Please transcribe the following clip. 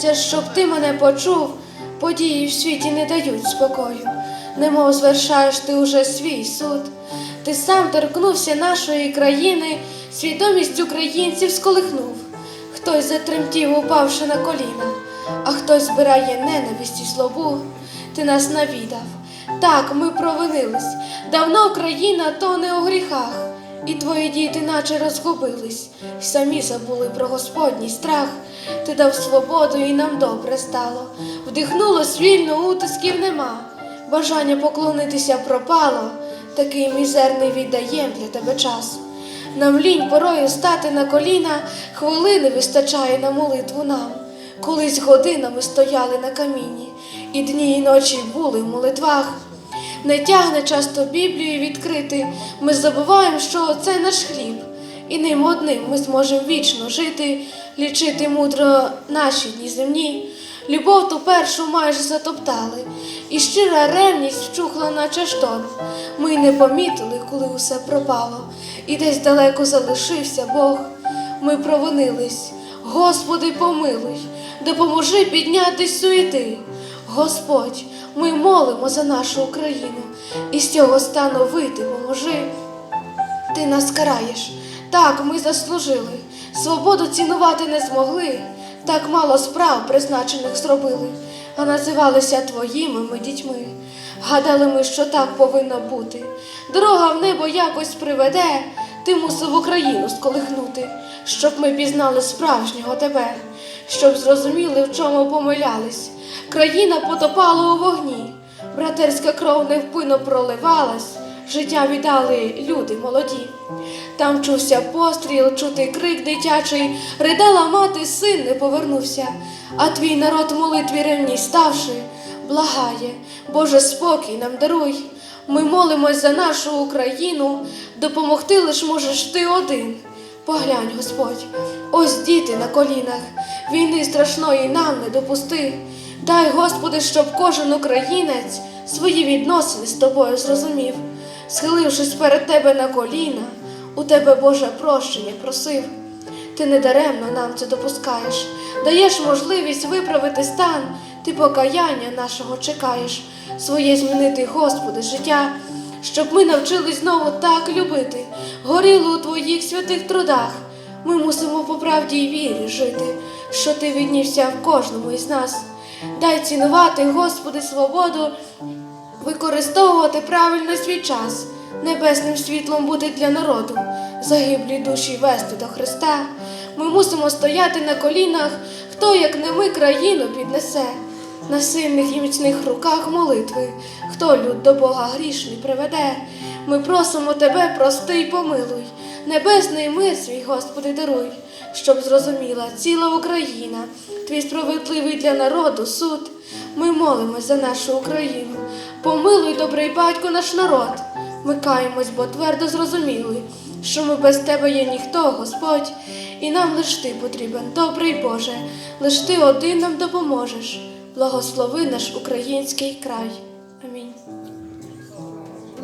Хочеться, щоб ти мене почув, події в світі не дають спокою, немов звершаєш ти уже свій суд. Ти сам торкнувся нашої країни, свідомість українців сколихнув. Хтось затремтів, упавши на коліна, а хтось збирає ненависть і злобу. Ти нас навідав. Так, ми провинились. Давно країна тоне у гріхах, і твої діти наче розгубились, й самі забули про Господній страх. Ти дав свободу, і нам добре стало. Вдихнулось вільно, утисків нема. Бажання поклонитися пропало, такий мізерний віддаєм для тебе час. Нам лінь порою стати на коліна, хвилини вистачає на молитву нам. Колись годинами стояли на каміні, і дні і ночі були в молитвах. Не тягне часто Біблію відкрити, ми забуваємо, що це наш хліб, і ним одним ми зможемо вічно жити, лічити мудро наші дні земні. Любов ту першу майже затоптали, і щира ревність вчухла, наче шторм. Ми не помітили, коли усе пропало, і десь далеко залишився Бог. Ми провинились. Господи, помилуй, допоможи піднятись суєти. Господь, ми молимо за нашу Україну, і з цього стану вийти поможи. Ти нас караєш, так ми заслужили. Свободу цінувати не змогли, так мало справ призначених зробили, а називалися твоїми ми дітьми. Гадали ми, що так повинно бути. Дорога в небо якось приведе, ти мусив Україну сколихнути, щоб ми пізнали справжнього тебе, щоб зрозуміли, в чому помилялись. Країна потопала у вогні, братерська кров невпинно проливалась, життя віддали люди молоді. Там чувся постріл, чути крик дитячий, ридала мати, син не повернувся, а твій народ молитві ревній ставши, благає, Боже, спокій нам даруй. Ми молимось за нашу Україну, допомогти лиш можеш ти один. Поглянь, Господь, ось діти на колінах, війни страшної нам не допусти. Дай, Господи, щоб кожен українець свої відносини з тобою зрозумів, схилившись перед тебе на коліна, у тебе Боже прощення просив. Ти недаремно нам це допускаєш, даєш можливість виправити стан, ти покаяння нашого чекаєш, своє змінити, Господи, життя, щоб ми навчились знову так любити, горіло у твоїх святих трудах. Ми мусимо по правді й вірі жити, що ти віднівся в кожному із нас. Дай цінувати, Господи, свободу, використовувати правильно свій час, небесним світлом бути для народу, загиблі душі вести до Христа. Ми мусимо стояти на колінах, хто, як не ми, країну піднесе. На сильних і міцних руках молитви, хто люд до Бога грішний приведе. Ми просимо Тебе, прости й помилуй, небесний мир свій, Господи, даруй, щоб зрозуміла ціла Україна, твій справедливий для народу суд. Ми молимось за нашу Україну. Помилуй, добрий батько, наш народ. Ми каємось, бо твердо зрозуміли, що ми без тебе є ніхто, Господь, і нам лиш ти потрібен, добрий Боже, лиш ти один нам допоможеш. Благослови наш український край. Амінь.